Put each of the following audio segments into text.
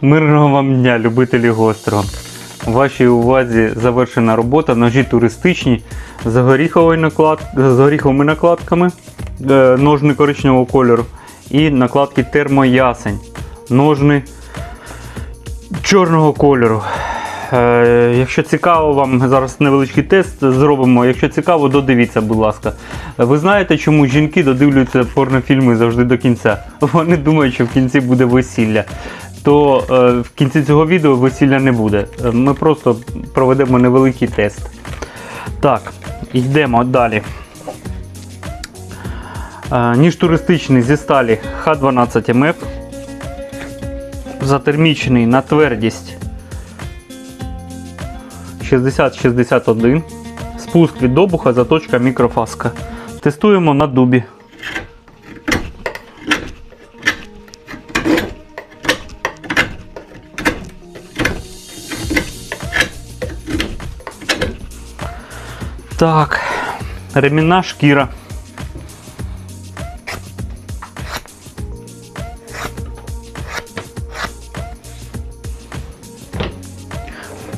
Мирного вам дня, любителі гострого. У вашій увазі завершена робота, ножі туристичні з, наклад... з горіховими накладками, е, ножни коричневого кольору і накладки термоясень. Ножни чорного кольору. Е, якщо цікаво, вам зараз невеличкий тест зробимо. Якщо цікаво, додивіться, будь ласка. Ви знаєте, чому жінки додивлюються порнофільми завжди до кінця? Вони думають, що в кінці буде весілля. То е, в кінці цього відео весілля не буде. Е, Ми просто проведемо невеликий тест. Так, йдемо далі. Ніж туристичний зі сталі Х12МФ. Затермічений на твердість 60-61. Спуск від добуха, заточка мікрофаска. Тестуємо на дубі. Так, ремінна шкіра.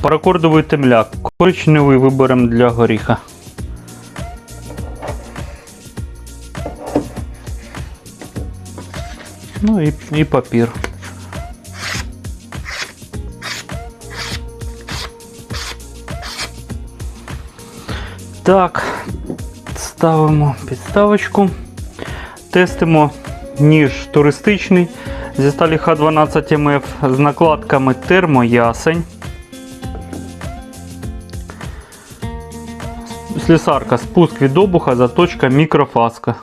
Паракордовий темляк. Коричневий виберемо для горіха. Ну і, і папір. Так, ставимо підставочку. Тестимо ніж туристичний зі сталі Х12МФ з накладками термоясень. Слісарка, спуск від обуха, заточка, мікрофаска.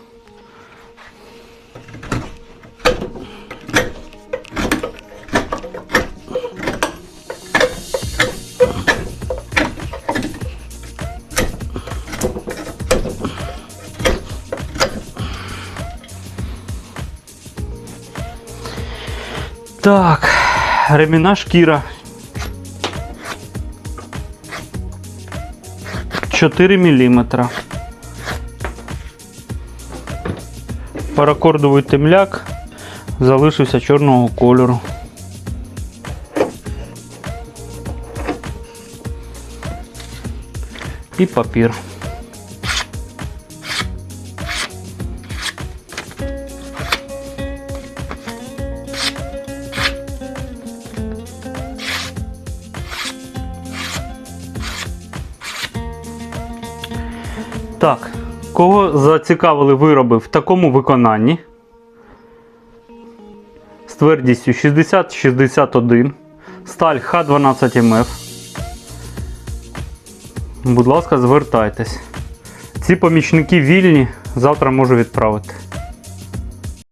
Так, ремінна шкіра. 4 мм. Паракордовий темляк залишився чорного кольору. І папір. Так, кого зацікавили вироби в такому виконанні? З твердістю 60-61, сталь Х12МФ. Будь ласка, звертайтесь. Ці помічники вільні, завтра можу відправити.